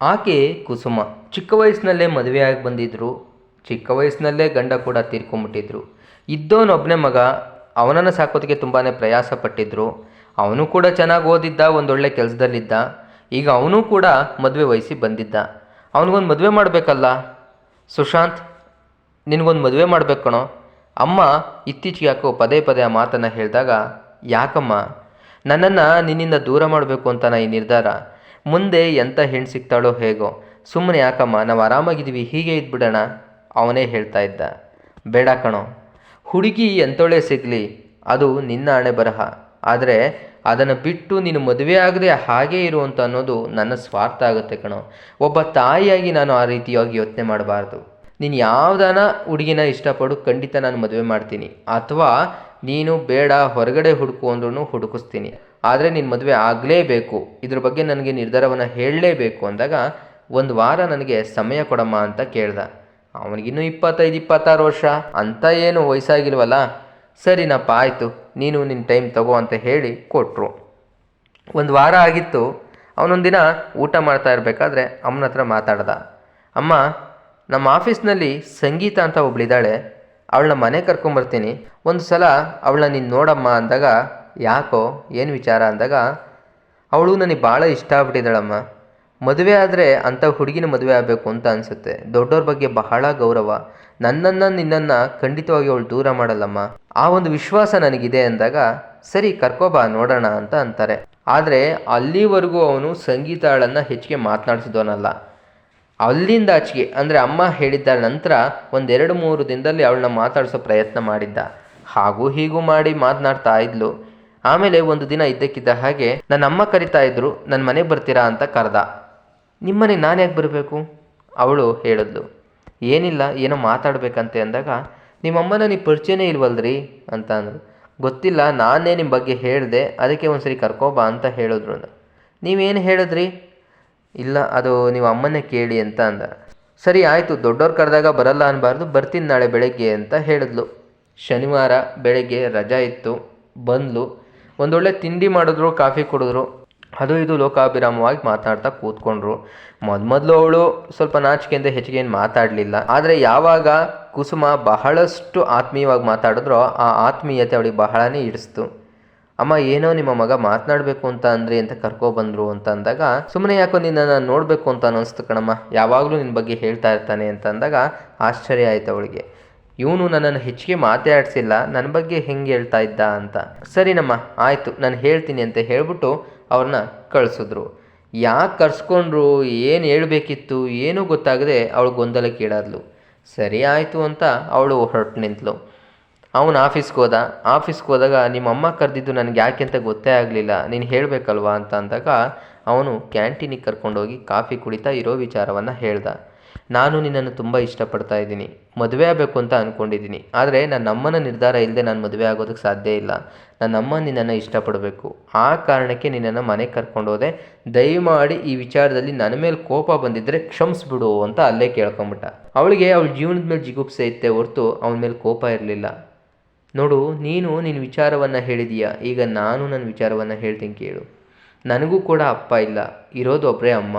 ಆಕೆ ಕುಸುಮ. ಚಿಕ್ಕ ವಯಸ್ಸಿನಲ್ಲೇ ಮದುವೆಯಾಗಿ ಬಂದಿದ್ದರು ಚಿಕ್ಕ ವಯಸ್ಸಿನಲ್ಲೇ ಗಂಡ ಕೂಡ ತೀರ್ಕೊಂಬಿಟ್ಟಿದ್ರು. ಇದ್ದವನೊಬ್ಬನೇ ಮಗ ಅವನನ್ನು ಸಾಕೋದಕ್ಕೆ ತುಂಬಾ ಪ್ರಯಾಸ ಪಟ್ಟಿದ್ರು ಅವನು ಕೂಡ ಚೆನ್ನಾಗಿ ಓದಿದ್ದ, ಒಂದೊಳ್ಳೆ ಕೆಲಸದಲ್ಲಿದ್ದ. ಈಗ ಅವನು ಕೂಡ ಮದುವೆ ವಹಿಸಿ ಬಂದಿದ್ದ. ಅವನಿಗೊಂದು ಮದುವೆ ಮಾಡಬೇಕಲ್ಲ? ಸುಶಾಂತ್, ನಿನಗೊಂದು ಮದುವೆ ಮಾಡ್ಬೇಕು ಕಣೋ. ಅಮ್ಮ ಇತ್ತೀಚೆಗೆ ಯಾಕೋ ಪದೇ ಪದೇ ಆ ಮಾತನ್ನು ಹೇಳಿದಾಗ, ಯಾಕಮ್ಮ? ನನ್ನನ್ನು ನಿನ್ನಿಂದ ದೂರ ಮಾಡಬೇಕು ಅಂತನ ಈ ನಿರ್ಧಾರ. ಮುಂದೆ ಎಂಥ ಹೆಣ್ಣು ಸಿಗ್ತಾಳೋ ಹೇಗೋ. ಸುಮ್ಮನೆ ಯಾಕಮ್ಮ, ನಾವು ಆರಾಮಾಗಿದ್ದೀವಿ, ಹೀಗೆ ಇದ್ಬಿಡೋಣ, ಅವನೇ ಹೇಳ್ತಾ ಇದ್ದ. ಬೇಡ ಕಣೋ, ಹುಡುಗಿ ಎಂಥೊಳೆ ಸಿಗಲಿ, ಅದು ನಿನ್ನ ಹಣೆ ಬರಹ. ಆದರೆ ಅದನ್ನು ಬಿಟ್ಟು ನೀನು ಮದುವೆ ಆಗದೆ ಹಾಗೇ ಇರು ಅಂತ ಅನ್ನೋದು ನನ್ನ ಸ್ವಾರ್ಥ ಆಗುತ್ತೆ ಕಣೋ. ಒಬ್ಬ ತಾಯಿಯಾಗಿ ನಾನು ಆ ರೀತಿಯಾಗಿ ಯೋಚನೆ ಮಾಡಬಾರ್ದು. ನೀನು ಯಾವ್ದಾನ ಹುಡುಗಿನ ಇಷ್ಟಪಡು ಖಂಡಿತ ನಾನು ಮದುವೆ ಮಾಡ್ತೀನಿ. ಅಥವಾ ನೀನು ಬೇಡ, ಹೊರಗಡೆ ಹುಡುಕು ಅಂದ್ರೂ ಹುಡುಕಿಸ್ತೀನಿ. ಆದರೆ ನಿನ್ನ ಮದುವೆ ಆಗಲೇಬೇಕು. ಇದ್ರ ಬಗ್ಗೆ ನನಗೆ ನಿರ್ಧಾರವನ್ನು ಹೇಳಲೇಬೇಕು ಅಂದಾಗ ಒಂದು ವಾರ ನನಗೆ ಸಮಯ ಕೊಡಮ್ಮ ಅಂತ ಕೇಳ್ದ. ಅವನಿಗಿನ್ನೂ ಇಪ್ಪತ್ತೈದು, ಇಪ್ಪತ್ತಾರು ವರ್ಷ. ಅಂತ ಏನು ವಯಸ್ಸಾಗಿಲ್ವಲ್ಲ? ಸರಿನಪ್ಪ ಆಯಿತು. ನೀನು ನಿನ್ನ ಟೈಮ್ ತಗೋ ಅಂತ ಹೇಳಿ ಕೊಟ್ಟರು ಒಂದು ವಾರ ಆಗಿತ್ತು. ಅವನೊಂದಿನ ಊಟ ಮಾಡ್ತಾ ಇರಬೇಕಾದ್ರೆ ಅಮ್ಮನ ಹತ್ರ ಮಾತಾಡ್ದ. ಅಮ್ಮ, ನಮ್ಮ ಆಫೀಸ್ನಲ್ಲಿ ಸಂಗೀತ ಅಂತ ಒಬ್ಳಿದ್ದಾಳೆ. ಅವಳನ್ನ ಮನೆ ಕರ್ಕೊಂಬರ್ತೀನಿ. ಒಂದು ಸಲ ಅವಳನ್ನ ನೀನು ನೋಡಮ್ಮ ಅಂದಾಗ ಯಾಕೋ ಏನು ವಿಚಾರ ಅಂದಾಗ, ಅವಳು ನನಗೆ ಭಾಳ ಇಷ್ಟ ಆಗ್ಬಿಟ್ಟಿದ್ದಾಳಮ್ಮ. ಮದುವೆ ಆದರೆ ಅಂಥ ಹುಡುಗಿನ ಮದುವೆ ಆಗಬೇಕು ಅಂತ ಅನಿಸುತ್ತೆ. ದೊಡ್ಡವ್ರ ಬಗ್ಗೆ ಬಹಳ ಗೌರವ. ನನ್ನನ್ನು ನಿನ್ನನ್ನು ಖಂಡಿತವಾಗಿ ಅವಳು ದೂರ ಮಾಡಲ್ಲಮ್ಮ. ಆ ಒಂದು ವಿಶ್ವಾಸ ನನಗಿದೆ ಅಂದಾಗ, ಸರಿ ಕರ್ಕೋಬಾ ನೋಡೋಣ ಅಂತ ಅಂತಾರೆ. ಆದರೆ ಅಲ್ಲಿವರೆಗೂ ಅವನು ಸಂಗೀತಾಳನ್ನು ಹೆಚ್ಚಿಗೆ ಮಾತನಾಡಿಸಿದವನಲ್ಲ. ಅಲ್ಲಿಂದ ಆಚೆಗೆ, ಅಂದರೆ ಅಮ್ಮ ಹೇಳಿದ್ದ ನಂತರ ಒಂದೆರಡು ಮೂರು ದಿನದಲ್ಲಿ ಅವಳನ್ನ ಮಾತಾಡಿಸೋ ಪ್ರಯತ್ನ ಮಾಡಿದ್ದ. ಹಾಗೂ ಹೀಗೂ ಮಾಡಿ ಮಾತನಾಡ್ತಾ ಇದ್ಲು. ಆಮೇಲೆ ಒಂದು ದಿನ ಇದ್ದಕ್ಕಿದ್ದ ಹಾಗೆ, ನನ್ನ ಅಮ್ಮ ಕರಿತಾ ಇದ್ರು ನನ್ನ ಮನೆಗೆ ಬರ್ತೀರಾ ಅಂತ ಕರೆದ. ನಿಮ್ಮನೆಗೆ ನಾನು ಯಾಕೆ ಬರಬೇಕು? ಅವಳು ಹೇಳಿದ್ಲು. ಏನಿಲ್ಲ, ಏನೋ ಮಾತಾಡಬೇಕಂತೆ ಅಂದಾಗ, ನಿಮ್ಮಮ್ಮನ ನೀವು ಪರಿಚಯನೇ ಇಲ್ವಲ್ರಿ ಅಂತ ಅಂದರು ಗೊತ್ತಿಲ್ಲ, ನಾನೇ ನಿಮ್ಮ ಬಗ್ಗೆ ಹೇಳಿದೆ, ಅದಕ್ಕೆ ಒಂದ್ಸರಿ ಕರ್ಕೋಬಾ ಅಂತ ಹೇಳಿದ್ರು ನೀವೇನು ಹೇಳಿದ್ರಿ? ಇಲ್ಲ, ಅದು ನೀವು ಅಮ್ಮನೇ ಕೇಳಿ ಅಂತ ಅಂದ. ಸರಿ, ಆಯಿತು ದೊಡ್ಡವ್ರು ಕರೆದಾಗ ಬರಲ್ಲ ಅನ್ನಬಾರ್ದು ಬರ್ತೀನಿ ನಾಳೆ ಬೆಳಗ್ಗೆ ಅಂತ ಹೇಳಿದ್ಲು. ಶನಿವಾರ ಬೆಳಗ್ಗೆ ರಜಾ ಇತ್ತು, ಬಂದ್ಲು. ಒಂದೊಳ್ಳೆ ತಿಂಡಿ ಮಾಡಿದ್ರು, ಕಾಫಿ ಕುಡಿದ್ರು. ಅದು ಇದು ಲೋಕಾಭಿರಾಮವಾಗಿ ಮಾತಾಡ್ತಾ ಕೂತ್ಕೊಂಡ್ರು. ಮೊದಲು ಅವಳು ಸ್ವಲ್ಪ ನಾಚಿಕೆಯಿಂದ ಹೆಚ್ಚಿಗೆ ಏನು ಮಾತಾಡಲಿಲ್ಲ. ಆದರೆ ಯಾವಾಗ ಕುಸುಮ ಬಹಳಷ್ಟು ಆತ್ಮೀಯವಾಗಿ ಮಾತಾಡಿದ್ರೋ ಆ ಆತ್ಮೀಯತೆ ಅವಳಿಗೆ ಬಹಳನೇ ಇಡಿಸ್ತು. ಅಮ್ಮ, ಏನೋ ನಿಮ್ಮ ಮಗ ಮಾತನಾಡಬೇಕು ಅಂತ ಅಂದ್ರೆ ಅಂತ ಕರ್ಕೊಬಂದ್ರು ಅಂತ ಅಂದಾಗ ಸುಮ್ಮನೆ ಯಾಕೋ ನಿನ್ನನ್ನು ನೋಡಬೇಕು ಅಂತ ಅನ್ನಿಸ್ತು ಕಣಮ್ಮ. ಯಾವಾಗಲೂ ನಿನ್ನ ಬಗ್ಗೆ ಹೇಳ್ತಾ ಇರ್ತಾನೆ ಅಂತ ಅಂದಾಗ ಆಶ್ಚರ್ಯ ಆಯ್ತು ಅವಳಿಗೆ. ಇವನು ನನ್ನನ್ನು ಹೆಚ್ಚಿಗೆ ಮಾತಾಡಿಸಿಲ್ಲ ನನ್ನ ಬಗ್ಗೆ ಹೆಂಗೆ ಹೇಳ್ತಾ ಇದ್ದ ಅಂತ. ಸರಿನಮ್ಮ ಆಯಿತು, ನಾನು ಹೇಳ್ತೀನಿ ಅಂತ ಹೇಳ್ಬಿಟ್ಟು ಅವ್ರನ್ನ ಕಳಿಸಿದ್ರು. ಯಾಕೆ ಕರ್ಸ್ಕೊಂಡ್ರು, ಏನು ಹೇಳಬೇಕಿತ್ತು, ಏನೂ ಗೊತ್ತಾಗದೆ ಅವಳು ಗೊಂದಲಕ್ಕೀಡಾದ್ಲು ಸರಿ ಆಯಿತು ಅಂತ ಅವಳು ಹೊರಟು ನಿಂತಳು ಅವನು ಆಫೀಸ್ಗೆ ಹೋದ. ಆಫೀಸ್ಗೆ ಹೋದಾಗ, ನಿಮ್ಮ ಅಮ್ಮ ಕರೆದಿದ್ದು ನನಗೆ ಯಾಕೆ ಅಂತ ಗೊತ್ತೇ ಆಗಲಿಲ್ಲ. ನೀನು ಹೇಳಬೇಕಲ್ವಾ? ಅಂತ ಅಂದಾಗ, ಅವನು ಕ್ಯಾಂಟೀನಿಗೆ ಕರ್ಕೊಂಡೋಗಿ ಕಾಫಿ ಕುಡಿತಾ ಇರೋ ವಿಚಾರವನ್ನು ಹೇಳ್ದ. ನಾನು ನಿನ್ನನ್ನು ತುಂಬ ಇಷ್ಟಪಡ್ತಾ ಇದ್ದೀನಿ. ಮದುವೆ ಆಗಬೇಕು ಅಂತ ಅಂದ್ಕೊಂಡಿದ್ದೀನಿ ಆದರೆ ನನ್ನ ಅಮ್ಮನ ನಿರ್ಧಾರ ಇಲ್ಲದೆ ನಾನು ಮದುವೆ ಆಗೋದಕ್ಕೆ ಸಾಧ್ಯ ಇಲ್ಲ. ನನ್ನ ಅಮ್ಮ ನಿನ್ನನ್ನು ಇಷ್ಟಪಡಬೇಕು. ಆ ಕಾರಣಕ್ಕೆ ನಿನ್ನನ್ನು ಮನೆಗೆ ಕರ್ಕೊಂಡೋದೆ ದಯಮಾಡಿ ಈ ವಿಚಾರದಲ್ಲಿ ನನ್ನ ಮೇಲೆ ಕೋಪ ಬಂದಿದ್ದರೆ ಕ್ಷಮಿಸ್ಬಿಡು ಅಂತ ಅಲ್ಲೇ ಕೇಳ್ಕೊಂಬಿಟ್ಟ. ಅವಳಿಗೆ ಅವಳ ಜೀವನದ ಮೇಲೆ ಜಿಗುಪ್ಸೆ ಇತ್ತೆ ಹೊರತು ಅವನ ಮೇಲೆ ಕೋಪ ಇರಲಿಲ್ಲ. ನೋಡು, ನೀನು ನಿನ್ನ ವಿಚಾರವನ್ನು ಹೇಳಿದೀಯ. ಈಗ ನಾನು ನನ್ನ ವಿಚಾರವನ್ನು ಹೇಳ್ತೀನಿ ಕೇಳು. ನನಗೂ ಕೂಡ ಅಪ್ಪ ಇಲ್ಲ. ಇರೋದು ಒಬ್ಬರೇ ಅಮ್ಮ.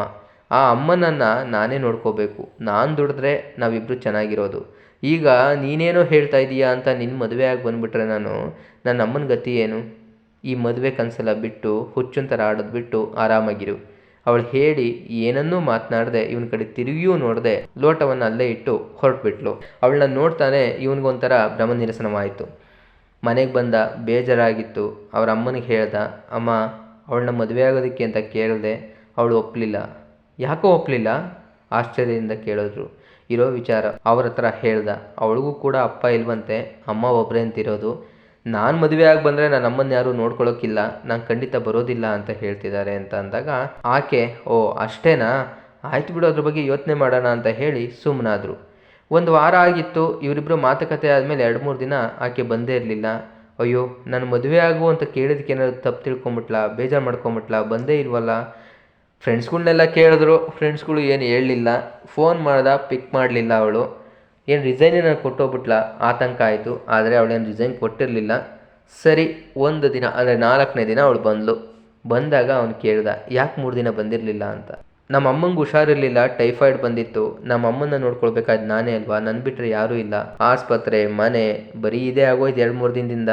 ಆ ಅಮ್ಮನನ್ನು ನಾನೇ ನೋಡ್ಕೋಬೇಕು. ನಾನು ದುಡಿದ್ರೆ ನಾವಿಬ್ಬರು ಚೆನ್ನಾಗಿರೋದು. ಈಗ ನೀನೇನೋ ಹೇಳ್ತಾ ಇದೀಯಾ ಅಂತ ನಿನ್ನ ಮದುವೆ ಆಗಿ ಬಂದುಬಿಟ್ರೆ ನಾನು ನನ್ನ ಅಮ್ಮನ ಗತಿ ಏನು? ಈ ಮದುವೆ ಕನಸೆಲ್ಲ ಬಿಟ್ಟು, ಹುಚ್ಚುಂತರ ಆಡೋದು ಬಿಟ್ಟು ಆರಾಮಾಗಿರು. ಅವಳು ಹೇಳಿ ಏನನ್ನೂ ಮಾತನಾಡದೆ, ಇವನ ಕಡೆ ತಿರುಗಿಯೂ ನೋಡದೆ, ಲೋಟವನ್ನು ಅಲ್ಲೇ ಇಟ್ಟು ಹೊರಟ್ಬಿಟ್ಲು. ಅವಳನ್ನ ನೋಡ್ತಾನೆ ಇವನಿಗೊಂಥರ ಭ್ರಮ ನಿರಸನವಾಯಿತು ಮನೆಗೆ ಬಂದ, ಬೇಜಾರಾಗಿತ್ತು. ಅವರ ಅಮ್ಮನಿಗೆ ಹೇಳ್ದ, ಅಮ್ಮ, ಅವಳನ್ನ ಮದುವೆ ಆಗೋದಕ್ಕೆ ಅಂತ ಕೇಳಿದೆ, ಅವಳು ಒಪ್ಪಲಿಲ್ಲ ಯಾಕೋ ಒಪ್ಪಲಿಲ್ಲ ಆಶ್ಚರ್ಯದಿಂದ ಕೇಳಿದ್ರು. ಇರೋ ವಿಚಾರ ಅವ್ರ ಹತ್ರ ಹೇಳ್ದ. ಅವಳಿಗೂ ಕೂಡ ಅಪ್ಪ ಇಲ್ವಂತೆ, ಅಮ್ಮ ಒಬ್ಬರೇ ಅಂತಿರೋದು. ನಾನು ಮದುವೆ ಆಗಿ ಬಂದರೆ ನನ್ನ ಅಮ್ಮನ ಯಾರೂ ನೋಡ್ಕೊಳ್ಳೋಕ್ಕಿಲ್ಲ ನಾನು ಖಂಡಿತ ಬರೋದಿಲ್ಲ ಅಂತ ಹೇಳ್ತಿದ್ದಾರೆ ಅಂತ ಅಂದಾಗ ಆಕೆ, ಓ, ಅಷ್ಟೇನಾ? ಆಯ್ತು ಬಿಡು, ಅದ್ರ ಬಗ್ಗೆ ಯೋಚನೆ ಮಾಡೋಣ ಅಂತ ಹೇಳಿ ಸುಮ್ಮನಾದರು ಒಂದು ವಾರ ಆಗಿತ್ತು ಇವರಿಬ್ಬರು ಮಾತುಕತೆ ಆದಮೇಲೆ ಎರಡು ಮೂರು ದಿನ ಆಕೆ ಬಂದೇ ಇರಲಿಲ್ಲ. ಅಯ್ಯೋ, ನಾನು ಮದುವೆ ಆಗು ಅಂತ ಕೇಳಿದಕ್ಕೆ ಏನಾದ್ರು ತಪ್ಪು ತಿಳ್ಕೊಂಬಿಟ್ಲಾ, ಬೇಜಾರು ಮಾಡ್ಕೊಂಬಿಟ್ಲಾ, ಬಂದೇ ಇಲ್ವಲ್ಲ? ಫ್ರೆಂಡ್ಸ್ಗಳ್ನೆಲ್ಲ ಕೇಳಿದ್ರು ಫ್ರೆಂಡ್ಸ್ಗಳು ಏನು ಹೇಳಲಿಲ್ಲ. ಫೋನ್ ಮಾಡ್ದ ಪಿಕ್ ಮಾಡಲಿಲ್ಲ ಅವಳು. ಏನು ರಿಸೈನ್ ಏನೋ ಕೊಟ್ಟೋಗ್ಬಿಟ್ಲ? ಆತಂಕ ಆಯಿತು. ಆದರೆ ಅವಳೇನು ರಿಸೈನ್ ಕೊಟ್ಟಿರಲಿಲ್ಲ. ಸರಿ, ಒಂದು ದಿನ, ಅಂದರೆ ನಾಲ್ಕನೇ ದಿನ ಅವಳು ಬಂದಳು ಬಂದಾಗ ಅವನು ಕೇಳ್ದ, ಯಾಕೆ ಮೂರು ದಿನ ಬಂದಿರಲಿಲ್ಲ ಅಂತ? ನಮ್ಮ ಅಮ್ಮಂಗೆ ಹುಷಾರಿರಲಿಲ್ಲ ಟೈಫಾಯ್ಡ್ ಬಂದಿತ್ತು. ನಮ್ಮ ಅಮ್ಮನ್ನ ನೋಡ್ಕೊಳ್ಬೇಕಾದ್ ನಾನೇ ಅಲ್ವಾ? ನನ್ನ ಬಿಟ್ಟರೆ ಯಾರೂ ಇಲ್ಲ. ಆಸ್ಪತ್ರೆ, ಮನೆ, ಬರೀ ಇದೇ ಆಗೋಯ್ತು ಎರಡು ಮೂರು ದಿನದಿಂದ.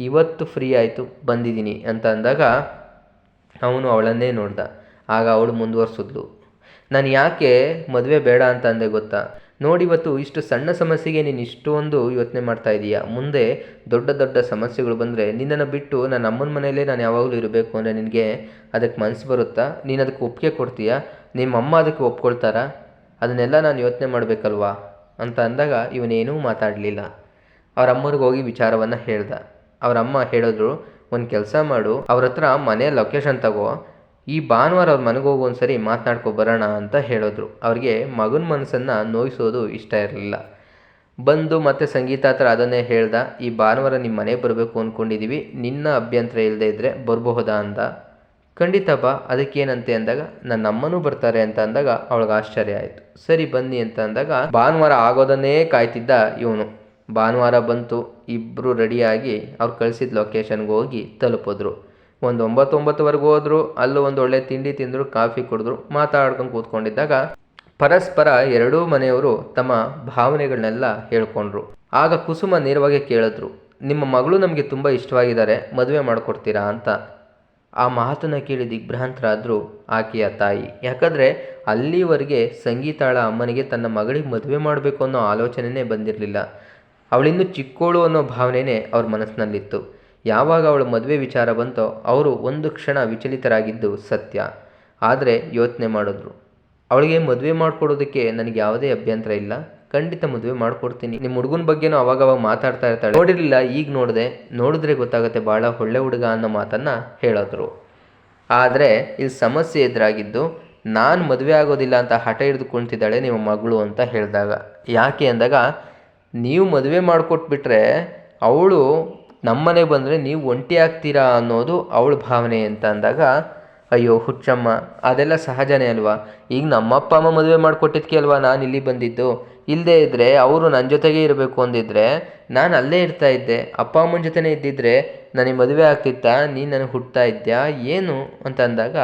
ಇವತ್ತು ಫ್ರೀ ಆಯಿತು, ಬಂದಿದ್ದೀನಿ ಅಂತ ಅಂದಾಗ ಅವನು ಅವಳನ್ನೇ ನೋಡ್ದ. ಆಗ ಅವಳು ಮುಂದುವರ್ಸಿದ್ಲು. ನಾನು ಯಾಕೆ ಮದುವೆ ಬೇಡ ಅಂತ ಅಂದೆ ಗೊತ್ತಾ? ನೋಡಿ ಇವತ್ತು ಇಷ್ಟು ಸಣ್ಣ ಸಮಸ್ಯೆಗೆ ನೀನು ಇಷ್ಟೊಂದು ಯೋಚನೆ ಮಾಡ್ತಾ ಇದೀಯಾ? ಮುಂದೆ ದೊಡ್ಡ ದೊಡ್ಡ ಸಮಸ್ಯೆಗಳು ಬಂದರೆ ನಿನ್ನನ್ನು ಬಿಟ್ಟು ನನ್ನ ಅಮ್ಮನ ಮನೆಯಲ್ಲೇ ನಾನು ಯಾವಾಗಲೂ ಇರಬೇಕು ಅಂದರೆ ನಿನಗೆ ಅದಕ್ಕೆ ಮನಸ್ಸು ಬರುತ್ತಾ? ನೀನು ಅದಕ್ಕೆ ಒಪ್ಪಿಗೆ ಕೊಡ್ತೀಯಾ? ನಿಮ್ಮ ಅಮ್ಮ ಅದಕ್ಕೆ ಒಪ್ಕೊಳ್ತಾರಾ? ಅದನ್ನೆಲ್ಲ ನಾನು ಯೋಚನೆ ಮಾಡಬೇಕಲ್ವಾ? ಅಂತ ಅಂದಾಗ ಇವನೇನೂ ಮಾತಾಡಲಿಲ್ಲ. ಅವರ ಅಮ್ಮನಿಗೆ ಹೋಗಿ ವಿಚಾರವನ್ನು ಹೇಳ್ದ. ಅವ್ರ ಅಮ್ಮ ಹೇಳಿದ್ರು, ಒಂದು ಕೆಲಸ ಮಾಡು, ಅವ್ರ ಹತ್ರ ಮನೆ ಲೊಕೇಶನ್ ತಗೋ. ಈ ಭಾನುವಾರ ಅವ್ರ ಮನೆಗೆ ಹೋಗಿ ಒಂದ್ಸರಿ ಮಾತನಾಡ್ಕೊ ಬರೋಣ ಅಂತ ಹೇಳಿದ್ರು. ಅವ್ರಿಗೆ ಮಗನ ಮನಸ್ಸನ್ನು ನೋಯಿಸೋದು ಇಷ್ಟ ಇರಲಿಲ್ಲ. ಬಂದು ಮತ್ತೆ ಸಂಗೀತ ಹತ್ರ ಅದನ್ನೇ ಹೇಳ್ದ, ಈ ಭಾನುವಾರ ನಿಮ್ಮ ಮನೆಗೆ ಬರಬೇಕು ಅಂದ್ಕೊಂಡಿದ್ದೀವಿ ನಿನ್ನ ಅಭ್ಯಂತರ ಇಲ್ಲದೆ ಇದ್ದರೆ ಬರಬಹುದಾ ಅಂದ. ಖಂಡಿತ ಬಾ, ಅದಕ್ಕೇನಂತೆ? ಅಂದಾಗ ನನ್ನ ಅಮ್ಮನೂ ಬರ್ತಾರೆ ಅಂತ ಅಂದಾಗ ಅವಳಿಗೆ ಆಶ್ಚರ್ಯ ಆಯಿತು. ಸರಿ ಬನ್ನಿ ಅಂತ ಅಂದಾಗ ಭಾನುವಾರ ಆಗೋದನ್ನೇ ಕಾಯ್ತಿದ್ದ ಇವನು. ಭಾನುವಾರ ಬಂತು ಇಬ್ಬರು ರೆಡಿಯಾಗಿ ಅವ್ರು ಕಳಿಸಿದ ಲೊಕೇಶನ್ಗೆ ಹೋಗಿ ತಲುಪಿದ್ರು. ಒಂದು ಒಂಬತ್ತು ಒಂಬತ್ತುವರೆಗೂ ಹೋದ್ರು, ಅಲ್ಲೂ ಒಂದು ಒಳ್ಳೆ ತಿಂಡಿ ತಿಂದರು, ಕಾಫಿ ಕುಡಿದ್ರು, ಮಾತಾಡ್ಕೊಂಡು ಕೂತ್ಕೊಂಡಿದ್ದಾಗ ಪರಸ್ಪರ ಎರಡೂ ಮನೆಯವರು ತಮ್ಮ ಭಾವನೆಗಳನ್ನೆಲ್ಲ ಹೇಳ್ಕೊಂಡ್ರು. ಆಗ ಕುಸುಮ ನೇರವಾಗಿ ಕೇಳಿದ್ರು, ನಿಮ್ಮ ಮಗಳು ನಮಗೆ ತುಂಬ ಇಷ್ಟವಾಗಿದ್ದಾರೆ, ಮದುವೆ ಮಾಡಿಕೊಡ್ತೀರಾ ಅಂತ. ಆ ಮಾತನ್ನು ಕೇಳಿ ದಿಗ್ಭ್ರಾಂತರಾದರು ಆಕೆಯ ತಾಯಿ. ಯಾಕಂದರೆ ಅಲ್ಲಿವರೆಗೆ ಸಂಗೀತಾಳ ಅಮ್ಮನಿಗೆ ತನ್ನ ಮಗಳಿಗೆ ಮದುವೆ ಮಾಡಬೇಕು ಅನ್ನೋ ಆಲೋಚನೆಯೇ ಬಂದಿರಲಿಲ್ಲ. ಅವಳಿನ್ನೂ ಚಿಕ್ಕೋಳು ಅನ್ನೋ ಭಾವನೆಯೇ ಅವ್ರ ಮನಸ್ಸಿನಲ್ಲಿತ್ತು. ಯಾವಾಗ ಅವಳು ಮದುವೆ ವಿಚಾರ ಬಂತೋ ಅವರು ಒಂದು ಕ್ಷಣ ವಿಚಲಿತರಾಗಿದ್ದು ಸತ್ಯ. ಆದರೆ ಯೋಚನೆ ಮಾಡಿದ್ರು. ಅವಳಿಗೆ ಮದುವೆ ಮಾಡಿಕೊಡೋದಕ್ಕೆ ನನಗೆ ಯಾವುದೇ ಅಭ್ಯಂತರ ಇಲ್ಲ. ಖಂಡಿತ ಮದುವೆ ಮಾಡಿಕೊಡ್ತೀನಿ. ನಿಮ್ಮ ಹುಡುಗನ ಬಗ್ಗೆನೂ ಅವಾಗವಾಗ ಮಾತಾಡ್ತಾ ಇರ್ತಾಳೆ. ನೋಡಿರಲಿಲ್ಲ, ಈಗ ನೋಡಿದೆ. ನೋಡಿದ್ರೆ ಗೊತ್ತಾಗುತ್ತೆ ಭಾಳ ಒಳ್ಳೆ ಹುಡುಗ ಅನ್ನೋ ಮಾತನ್ನು ಹೇಳಿದ್ರು. ಆದರೆ ಇಲ್ಲಿ ಸಮಸ್ಯೆ ಎದುರಾಗಿದ್ದು, ನಾನು ಮದುವೆ ಆಗೋದಿಲ್ಲ ಅಂತ ಹಠ ಹಿಡಿದು ನಿಮ್ಮ ಮಗಳು ಅಂತ ಹೇಳಿದಾಗ. ಯಾಕೆ ಅಂದಾಗ, ನೀವು ಮದುವೆ ಮಾಡಿಕೊಟ್ಬಿಟ್ರೆ ಅವಳು ನಮ್ಮನೆಗೆ ಬಂದರೆ ನೀವು ಒಂಟಿ ಆಗ್ತೀರಾ ಅನ್ನೋದು ಅವಳ ಭಾವನೆ ಅಂತ ಅಂದಾಗ, ಅಯ್ಯೋ ಹುಚ್ಚಮ್ಮ, ಅದೆಲ್ಲ ಸಹಜನೇ ಅಲ್ವಾ? ಈಗ ನಮ್ಮ ಅಪ್ಪ ಅಮ್ಮ ಮದುವೆ ಮಾಡಿಕೊಟ್ಟಿದ್ಕೆ ಅಲ್ವಾ ನಾನು ಇಲ್ಲಿ ಬಂದಿದ್ದು? ಇಲ್ಲದೇ ಇದ್ದರೆ ಅವರು ನನ್ನ ಜೊತೆಗೆ ಇರಬೇಕು ಅಂದಿದ್ರೆ, ನಾನು ಅಲ್ಲೇ ಇರ್ತಾ ಇದ್ದೆ. ಅಪ್ಪ ಅಮ್ಮನ ಜೊತೆನೇ ಇದ್ದಿದ್ದರೆ ನನಗೆ ಮದುವೆ ಆಗ್ತಿತ್ತಾ? ನೀನು ನನಗೆ ಹುಟ್ಟುತ್ತಾ ಇದ್ದ್ಯಾ ಏನು? ಅಂತ ಅಂದಾಗ,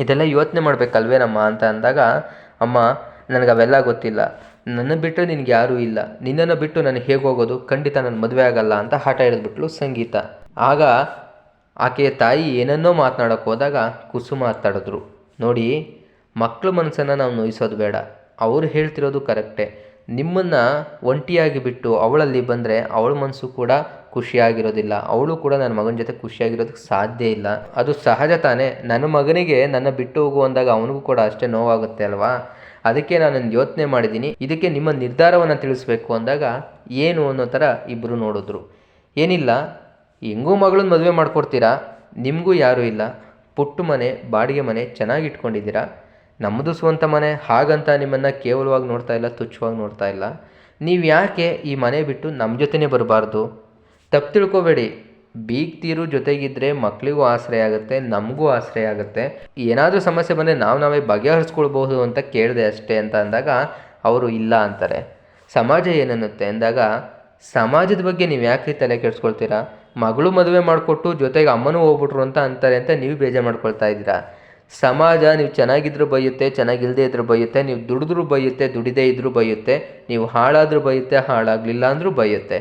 ಇದೆಲ್ಲ ಯೋಚನೆ ಮಾಡಬೇಕಲ್ವೇನಮ್ಮ? ಅಂತ ಅಂದಾಗ, ಅಮ್ಮ, ನನಗೆ ಅವೆಲ್ಲ ಗೊತ್ತಿಲ್ಲ. ನನ್ನ ಬಿಟ್ಟು ನಿನಗೆ ಯಾರೂ ಇಲ್ಲ. ನಿನ್ನನ್ನು ಬಿಟ್ಟು ನನಗೆ ಹೇಗೆ ಹೋಗೋದು? ಖಂಡಿತ ನನ್ನ ಮದುವೆ ಆಗಲ್ಲ ಅಂತ ಹಠ ಹಿಡಿದ್ಬಿಟ್ಲು ಸಂಗೀತ. ಆಗ ಆಕೆಯ ತಾಯಿ ಏನನ್ನೋ ಮಾತನಾಡೋಕೆ ಹೋದಾಗ ಕುಸುಮ ಮಾತಾಡಿದ್ರು. ನೋಡಿ ಮಕ್ಕಳ ಮನಸ್ಸನ್ನು ನಾವು ನೋಯಿಸೋದು ಬೇಡ. ಅವ್ರು ಹೇಳ್ತಿರೋದು ಕರೆಕ್ಟೇ. ನಿಮ್ಮನ್ನು ಒಂಟಿಯಾಗಿ ಬಿಟ್ಟು ಅವಳಲ್ಲಿ ಬಂದರೆ ಅವಳ ಮನಸ್ಸು ಕೂಡ ಖುಷಿಯಾಗಿರೋದಿಲ್ಲ. ಅವಳು ಕೂಡ ನನ್ನ ಮಗನ ಜೊತೆ ಖುಷಿಯಾಗಿರೋದಕ್ಕೆ ಸಾಧ್ಯ ಇಲ್ಲ. ಅದು ಸಹಜ ತಾನೇ. ನನ್ನ ಮಗನಿಗೆ ನನ್ನ ಬಿಟ್ಟು ಹೋಗು ಅಂದಾಗ ಅವನಿಗೂ ಕೂಡ ಅಷ್ಟೇ ನೋವಾಗುತ್ತೆ ಅಲ್ವಾ? ಅದಕ್ಕೆ ನಾನು ಯೋಚನೆ ಮಾಡಿದ್ದೀನಿ. ಇದಕ್ಕೆ ನಿಮ್ಮ ನಿರ್ಧಾರವನ್ನು ತಿಳಿಸ್ಬೇಕು ಅಂದಾಗ ಏನು ಅನ್ನೋ ಥರ ಇಬ್ಬರು ನೋಡಿದ್ರು. ಏನಿಲ್ಲ, ಹೆಂಗೂ ಮಗಳನ್ನ ಮದುವೆ ಮಾಡ್ಕೊಡ್ತೀರಾ? ನಿಮಗೂ ಯಾರೂ ಇಲ್ಲ. ಪುಟ್ಟು ಮನೆ, ಬಾಡಿಗೆ ಮನೆ ಚೆನ್ನಾಗಿ ಇಟ್ಕೊಂಡಿದ್ದೀರಾ? ನಮ್ಮದು ಸ್ವಂತ ಮನೆ, ಹಾಗಂತ ನಿಮ್ಮನ್ನು ಕೇವಲವಾಗಿ ನೋಡ್ತಾ ಇಲ್ಲ, ತುಚ್ಛವಾಗಿ ನೋಡ್ತಾ ಇಲ್ಲ. ನೀವು ಯಾಕೆ ಈ ಮನೆ ಬಿಟ್ಟು ನಮ್ಮ ಜೊತೆನೇ ಬರಬಾರ್ದು? ತಪ್ಪು ತಿಳ್ಕೊಬೇಡಿ. ಬೀಗ್ತೀರು ಜೊತೆಗಿದ್ದರೆ ಮಕ್ಕಳಿಗೂ ಆಸರೆ ಆಗುತ್ತೆ, ನಮಗೂ ಆಸರೆ ಆಗುತ್ತೆ. ಏನಾದರೂ ಸಮಸ್ಯೆ ಬಂದರೆ ನಾವು ನಾವೇ ಬಗೆಹರಿಸ್ಕೊಳ್ಬಹುದು ಅಂತ ಕೇಳಿದೆ ಅಷ್ಟೇ ಅಂತ ಅಂದಾಗ ಅವರು ಇಲ್ಲ ಅಂತಾರೆ. ಸಮಾಜ ಏನನ್ನುತ್ತೆ ಅಂದಾಗ, ಸಮಾಜದ ಬಗ್ಗೆ ನೀವು ಯಾಕೆ ತಲೆ ಕೆಡಿಸ್ಕೊಳ್ತೀರಾ? ಮಗಳು ಮದುವೆ ಮಾಡಿಕೊಟ್ಟು ಜೊತೆಗೆ ಅಮ್ಮನೂ ಹೋಗ್ಬಿಟ್ರು ಅಂತ ಅಂತಾರೆ ಅಂತ ನೀವು ಬೇಜಾರು ಮಾಡ್ಕೊಳ್ತಾ ಇದ್ದೀರಾ? ಸಮಾಜ ನೀವು ಚೆನ್ನಾಗಿದ್ರು ಬೈಯುತ್ತೆ ಚೆನ್ನಾಗಿಲ್ಲದೆ ಇದ್ರೂ ಬೈಯುತ್ತೆ, ನೀವು ದುಡಿದ್ರೂ ಬೈಯುತ್ತೆ, ದುಡಿದೇ ಇದ್ರೂ ಬೈಯುತ್ತೆ, ನೀವು ಹಾಳಾದರೂ ಬೈಯುತ್ತೆ, ಹಾಳಾಗಲಿಲ್ಲ ಅಂದರೂ ಬೈಯುತ್ತೆ.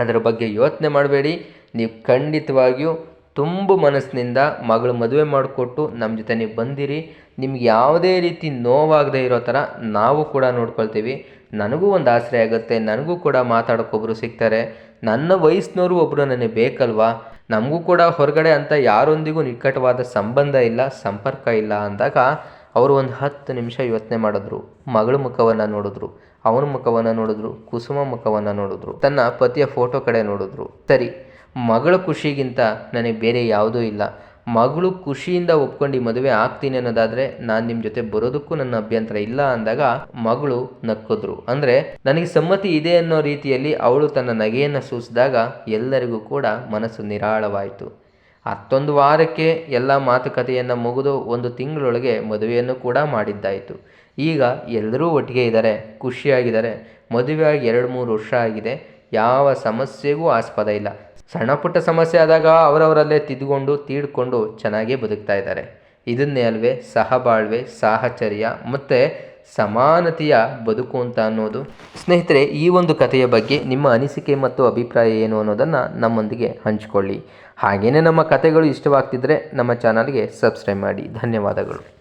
ಅದರ ಬಗ್ಗೆ ಯೋಚನೆ ಮಾಡಬೇಡಿ. ನೀವು ಖಂಡಿತವಾಗಿಯೂ ತುಂಬ ಮನಸ್ಸಿನಿಂದ ಮಗಳು ಮದುವೆ ಮಾಡಿಕೊಟ್ಟು ನಮ್ಮ ಜೊತೆ ನೀವು ಬಂದಿರಿ. ನಿಮ್ಗೆ ಯಾವುದೇ ರೀತಿ ನೋವಾಗದೇ ಇರೋ ಥರ ನಾವು ಕೂಡ ನೋಡ್ಕೊಳ್ತೀವಿ. ನನಗೂ ಒಂದು ಆಸರೆ ಆಗುತ್ತೆ. ನನಗೂ ಕೂಡ ಮಾತಾಡೋಕ್ಕೊಬ್ಬರು ಸಿಗ್ತಾರೆ. ನನ್ನ ವಯಸ್ಸಿನವರು ಒಬ್ಬರು ನನಗೆ ಬೇಕಲ್ವಾ? ನಮಗೂ ಕೂಡ ಹೊರಗಡೆ ಅಂತ ಯಾರೊಂದಿಗೂ ನಿಕಟವಾದ ಸಂಬಂಧ ಇಲ್ಲ, ಸಂಪರ್ಕ ಇಲ್ಲ ಅಂದಾಗ ಅವರು ಒಂದು ಹತ್ತು ನಿಮಿಷ ಯೋಚನೆ ಮಾಡಿದ್ರು. ಮಗಳ ಮುಖವನ್ನು ನೋಡಿದ್ರು, ಅವನ ಮುಖವನ್ನು ನೋಡಿದ್ರು, ಕುಸುಮ ಮುಖವನ್ನು ನೋಡಿದ್ರು, ತನ್ನ ಪತಿಯ ಫೋಟೋ ಕಡೆ ನೋಡಿದ್ರು. ಸರಿ ಮಗಳ ಖುಷಿಗಿಂತ ನನಗೆ ಬೇರೆ ಯಾವುದೂ ಇಲ್ಲ. ಮಗಳು ಖುಷಿಯಿಂದ ಒಪ್ಕೊಂಡು ಮದುವೆ ಆಗ್ತೀನಿ ಅನ್ನೋದಾದರೆ ನಾನು ನಿಮ್ಮ ಜೊತೆ ಬರೋದಕ್ಕೂ ನನ್ನ ಅಭ್ಯಂತರ ಇಲ್ಲ ಅಂದಾಗ ಮಗಳು ನಕ್ಕಿದ್ರು. ಅಂದರೆ ನನಗೆ ಸಮ್ಮತಿ ಇದೆ ಅನ್ನೋ ರೀತಿಯಲ್ಲಿ ಅವಳು ತನ್ನ ನಗೆಯನ್ನು ಸೂಸಿದಾಗ ಎಲ್ಲರಿಗೂ ಕೂಡ ಮನಸ್ಸು ನಿರಾಳವಾಯಿತು. ಹತ್ತೊಂದು ವಾರಕ್ಕೆ ಎಲ್ಲ ಮಾತುಕತೆಯನ್ನು ಮುಗಿದು ಒಂದು ತಿಂಗಳೊಳಗೆ ಮದುವೆಯನ್ನು ಕೂಡ ಮಾಡಿದ್ದಾಯಿತು. ಈಗ ಎಲ್ಲರೂ ಒಟ್ಟಿಗೆ ಇದ್ದಾರೆ, ಖುಷಿಯಾಗಿದ್ದಾರೆ. ಮದುವೆಯಾಗಿ ಎರಡು ಮೂರು ವರ್ಷ ಆಗಿದೆ. ಯಾವ ಸಮಸ್ಯೆಗೂ ಆಸ್ಪದ ಇಲ್ಲ. ಸಣ್ಣ ಪುಟ್ಟ ಸಮಸ್ಯೆ ಆದಾಗ ಅವರವರಲ್ಲೇ ತಿದ್ದುಕೊಂಡು, ತೀಡ್ಕೊಂಡು ಚೆನ್ನಾಗೇ ಬದುಕ್ತಾ ಇದ್ದಾರೆ. ಇದನ್ನೇ ಅಲ್ವೇ ಸಹಬಾಳ್ವೆ, ಸಾಹಚರ್ಯ ಮತ್ತು ಸಮಾನತೆಯ ಬದುಕು ಅಂತ ಅನ್ನೋದು. ಸ್ನೇಹಿತರೆ, ಈ ಒಂದು ಕಥೆಯ ಬಗ್ಗೆ ನಿಮ್ಮ ಅನಿಸಿಕೆ ಮತ್ತು ಅಭಿಪ್ರಾಯ ಏನು ಅನ್ನೋದನ್ನು ನಮ್ಮೊಂದಿಗೆ ಹಂಚಿಕೊಳ್ಳಿ. ಹಾಗೆಯೇ ನಮ್ಮ ಕಥೆಗಳು ಇಷ್ಟವಾಗ್ತಿದ್ರೆ ನಮ್ಮ ಚಾನಲ್ಗೆ ಸಬ್ಸ್ಕ್ರೈಬ್ ಮಾಡಿ. ಧನ್ಯವಾದಗಳು.